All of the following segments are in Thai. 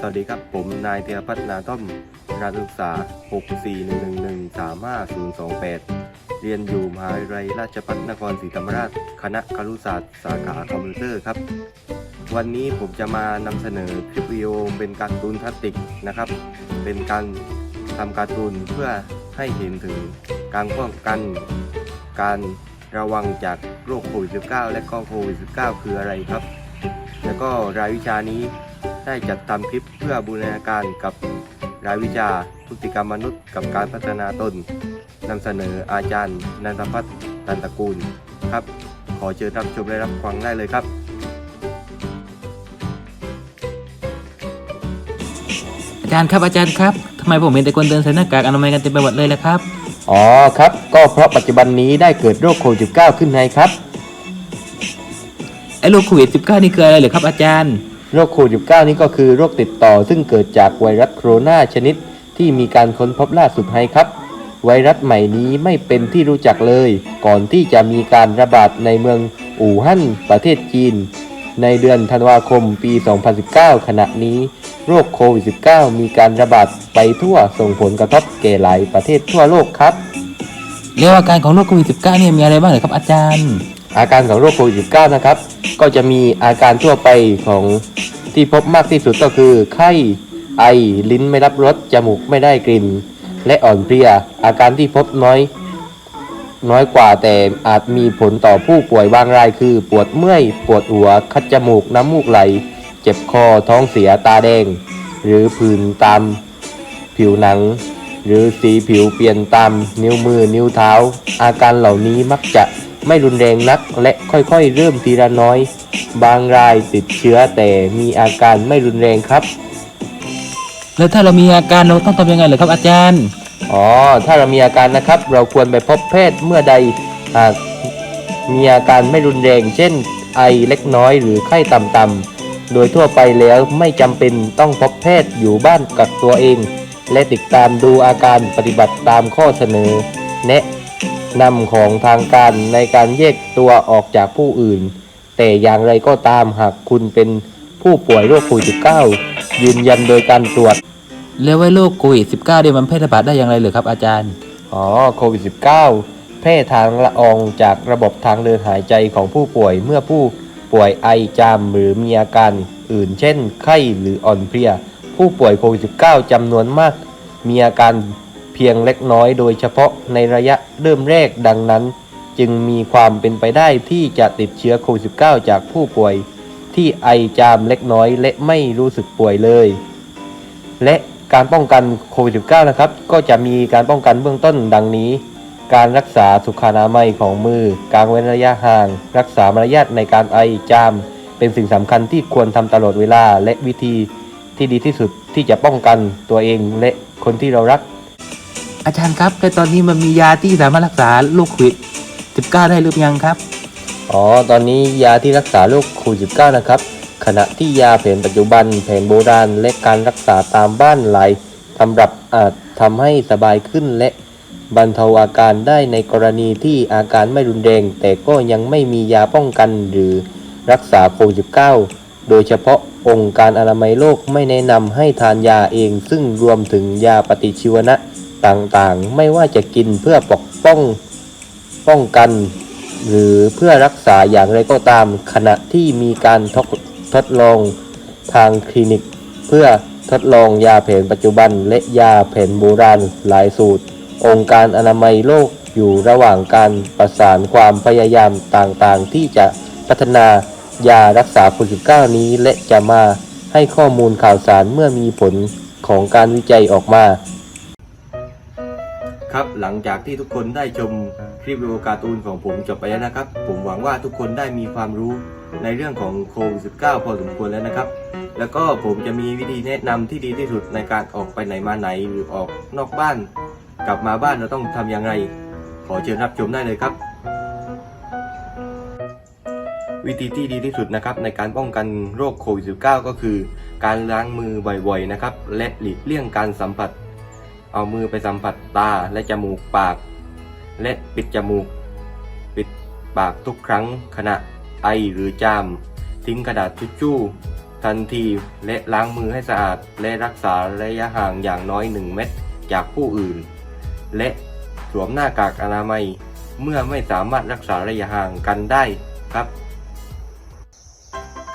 สวัสดีครับ ผมนายเทียพัฒนาต้อมการศึกษา 641113528 เรียนอยู่มหาวิทยาลัยราชภัฏนครศรีธรรมราช คณะครุศาสตร์สาขาคอมพิวเตอร์ครับ วันนี้ผมจะมานำเสนอคลิปวิดีโอเป็นการ์ตูนพลาสติกนะครับ เป็นการทำการ์ตูนเพื่อให้เห็นถึงการป้องกัน การระวังจากโรคโควิด -19 และก็โควิด -19 คืออะไรครับ แล้วก็รายวิชานี้ ได้จัดทำคลิปเพื่อบูรณาการกับรายวิชาพฤติกรรมมนุษย์กับการพัฒนาตนนำเสนออาจารย์นันทพัฒน์ตันตระกูลครับ ขอเชิญรับชมและรับฟังได้เลยครับอาจารย์ครับอาจารย์ครับทำไมผมเห็นแต่คนเดินใส่หน้ากากอนามัยกันเต็มไปหมดเลยล่ะครับ อ๋อครับ ก็เพราะปัจจุบันนี้ได้เกิดโรคโควิด -19 ขึ้นไงครับ ไอ้โรคโควิด -19 นี่คืออะไรเหรอครับอาจารย์ โรคโควิด -19 นี้ก็คือโรคติดต่อ ซึ่งเกิดจากไวรัสโคโรนาชนิดที่มีการค้นพบล่าสุดให้ครับ ไวรัสใหม่นี้ไม่เป็นที่รู้จักเลย ก่อนที่จะมีการระบาดในเมืองอู่ฮั่นประเทศจีน ในเดือนธันวาคมปี 2019 ขณะนี้โรคโควิด -19 มีการระบาดไปทั่วส่งผลกระทบแก่หลายประเทศทั่วโลกครับแล้วอาการของโรคโควิด -19 เนี่ยมีอะไรบ้างเหรอครับอาจารย์ อาการของโรคโควิด -19 นะครับ ก็จะมีอาการทั่วไปของ ที่พบมากที่สุดก็คือ ไข้ ไอ ลิ้นไม่รับรส จมูกไม่ได้กลิ่น และอ่อนเพลีย อาการที่พบน้อย น้อยกว่าแต่อาจมีผลต่อผู้ป่วยบางรายคือ ปวดเมื่อย ปวดหัว คัดจมูก น้ำมูกไหล เจ็บคอ ท้องเสีย ตาแดง หรือผื่นตามผิวหนัง หรือสีผิวเปลี่ยนตามนิ้วมือ นิ้วเท้า อาการเหล่านี้มักจะไม่รุนแรงนัก และค่อยๆ เริ่มทีละน้อย บางรายติดเชื้อแต่มีอาการไม่รุนแรงครับ แล้วถ้าเรามีอาการเราต้องทำยังไงเหรอครับอาจารย์ อ๋อ ถ้าเรามีอาการนะครับ เราควรไปพบแพทย์เมื่อใดหากมีอาการไม่รุนแรง เช่น ไอเล็กน้อยหรือไข้ต่ำๆ โดยทั่วไปแล้วไม่จำเป็นต้องพบแพทย์อยู่บ้านกักตัวเอง และติดตามดูอาการปฏิบัติตามข้อเสนอ แนะนำของทางการในการแยกตัวออกจากผู้อื่น แต่อย่างไรก็ตามหากคุณเป็นผู้ป่วยโรคโควิด -19 ยืนยันโดยการตรวจ แล้วไอ้โรคโควิด -19 เนี่ยมันแพร่ระบาดได้อย่างไรหรือครับอาจารย์ อ๋อโควิด -19 แพร่ทางละอองจากระบบทางเดินหายใจของผู้ป่วยเมื่อผู้ป่วยไอจามหรือมีอาการอื่น เช่น ไข้หรืออ่อนเพลีย ผู้ป่วยโควิด -19 จำนวนมาก มีอาการเพียงเล็กน้อยโดยเฉพาะในระยะเริ่มแรกดังนั้น จึงมีความเป็นไปได้ที่จะติดเชื้อโควิด -19 จากผู้ป่วย ที่ไอจามเล็กน้อยและไม่รู้สึกป่วยเลย และการป้องกันโควิด -19 นะครับ ก็จะมีการป้องกันเบื้องต้นดังนี้ การรักษาสุขอนามัยของมือ การเว้นระยะห่าง รักษามารยาทในการไอจาม เป็นสิ่งสำคัญที่ควรทำตลอดเวลาและวิธีที่ดีที่สุดที่จะป้องกันตัวเองและคนที่เรารัก อาจารย์ครับแต่ตอนนี้มันมียาที่สามารถรักษาโรคโควิด -19 ได้หรือยังครับ อ๋อ ตอนนี้ยาที่รักษาโรคโควิด -19 นะครับ ขณะที่ยาแผนปัจจุบัน แผนโบราณ และการรักษาตามบ้านหลายตำรับอาจทำให้สบายขึ้นและบรรเทาอาการได้ในกรณีที่อาการไม่รุนแรง แต่ก็ยังไม่มียาป้องกันหรือรักษาโควิด -19 โดยเฉพาะองค์การอนามัยโลกไม่แนะนำให้ทานยาเอง ซึ่งรวมถึงยาปฏิชีวนะต่างๆ ไม่ว่าจะกินเพื่อปกป้อง ป้องกัน หรือเพื่อรักษาอย่างไรก็ตาม ขณะที่มีการทดทดลองทางคลินิก เพื่อทดลองยาแผนปัจจุบัน และยาแผนโบราณหลายสูตร องค์การอนามัยโลกอยู่ระหว่างการประสานความพยายามต่างๆ ที่จะพัฒนายารักษาโควิด -19 นี้และจะมาให้ข้อมูลข่าวสารเมื่อมีผลของการวิจัยออกมา ครับหลังจากที่ทุกคนได้ชมคลิปวิดีโอการ์ตูนของผมจบไปแล้วนะครับ ผมหวังว่าทุกคนได้มีความรู้ในเรื่องของโควิด -19 พอสมควรแล้วนะครับ แล้วก็ผมจะมีวิธีแนะนำที่ดีที่สุดในการออกไปไหนมาไหนหรือออกนอกบ้าน กลับมาบ้านเราต้องทำอย่างไร ขอเชิญรับชมได้เลยครับ วิธีที่ดีที่สุดนะครับในการป้องกันโรคโควิด -19 ก็คือ การล้างมือบ่อยๆนะครับและหลีกเลี่ยงการสัมผัส เอามือไปสัมผัสตาและจมูกปาก และปิดจมูก ปิดปากทุกครั้งขณะไอหรือจาม ทิ้งกระดาษทิชชู่ ทันทีและล้างมือให้สะอาด และรักษาระยะห่างอย่างน้อย 1 เมตรจากผู้อื่น และสวมหน้ากากอนามัย เมื่อไม่สามารถรักษาระยะห่างกันได้ครับ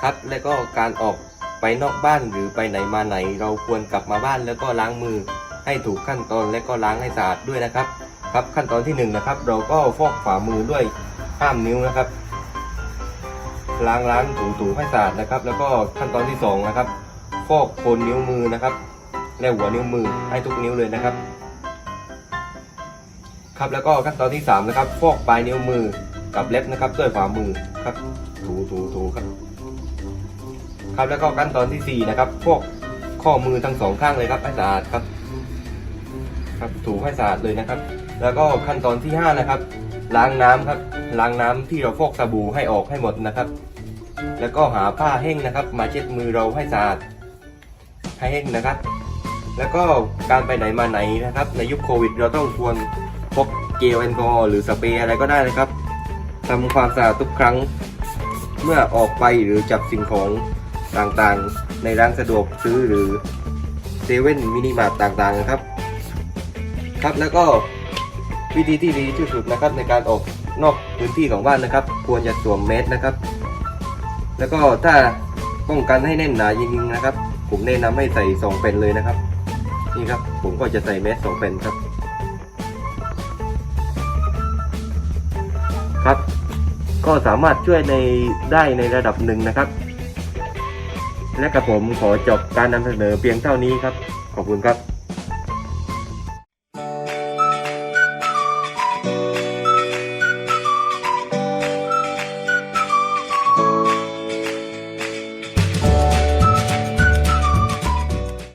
ครับและก็การออกไปนอกบ้านหรือไปไหนมาไหน เราควรกลับมาบ้านแล้วก็ล้างมือ ให้ถูกขั้นตอนและก็ล้างให้สะอาดด้วยนะครับครับขั้นตอนที่หนึ่งนะครับเราก็ฟอกฝ่ามือด้วยห้ามนิ้วนะครับ ล้างล้างถูถูให้สะอาดนะครับ แล้วก็ขั้นตอนที่สองนะครับฟอกโคนนิ้วมือนะครับและหัวนิ้วมือให้ทุกนิ้วเลยนะครับ ครับแล้วก็ขั้นตอนที่สามนะครับฟอกปลายนิ้วมือกับเล็บนะครับด้วยฝ่ามือครับ ถูถูถูครับ ครับแล้วก็ขั้นตอนที่สี่นะครับพวกข้อมือทั้งสองข้างเลยครับให้สะอาดครับ ครับถูให้สะอาดเลยนะครับ แล้วก็ขั้นตอนที่ห้านะครับ ล้างน้ำครับล้างน้ำที่เราฟอกสบู่ให้ออกให้หมดนะครับ แล้วก็หาผ้าแห้งนะครับ มาเช็ดมือเราให้สะอาดให้แห้งนะครับ แล้วก็การไปไหนมาไหนนะครับ ในยุคโควิด เราต้องควรพกเจลแอลกอฮอล์หรือสเปรย์อะไรก็ได้นะครับทำความสะอาดทุกครั้งเมื่อออกไปหรือจับสิ่งของต่างๆ ในร้านสะดวกซื้อหรือเซเว่นมินิมาร์ทต่างๆนะครับ ครับแล้วก็วิธีที่ดีที่สุดนะครับในการออกนอกพื้นที่ของบ้านนะครับ ควรจะสวมแมสนะครับ แล้วก็ถ้าป้องกันให้แน่นหนาจริงๆนะครับ ผมแนะนำให้ใส่สองเป็นเลยนะครับ นี่ครับผมก็จะใส่แมสสองเป็นครับ ครับ ก็สามารถช่วยในได้ในระดับหนึ่งนะครับ และกับผมขอจบการนำเสนอเพียงเท่านี้ครับ ขอบคุณครับ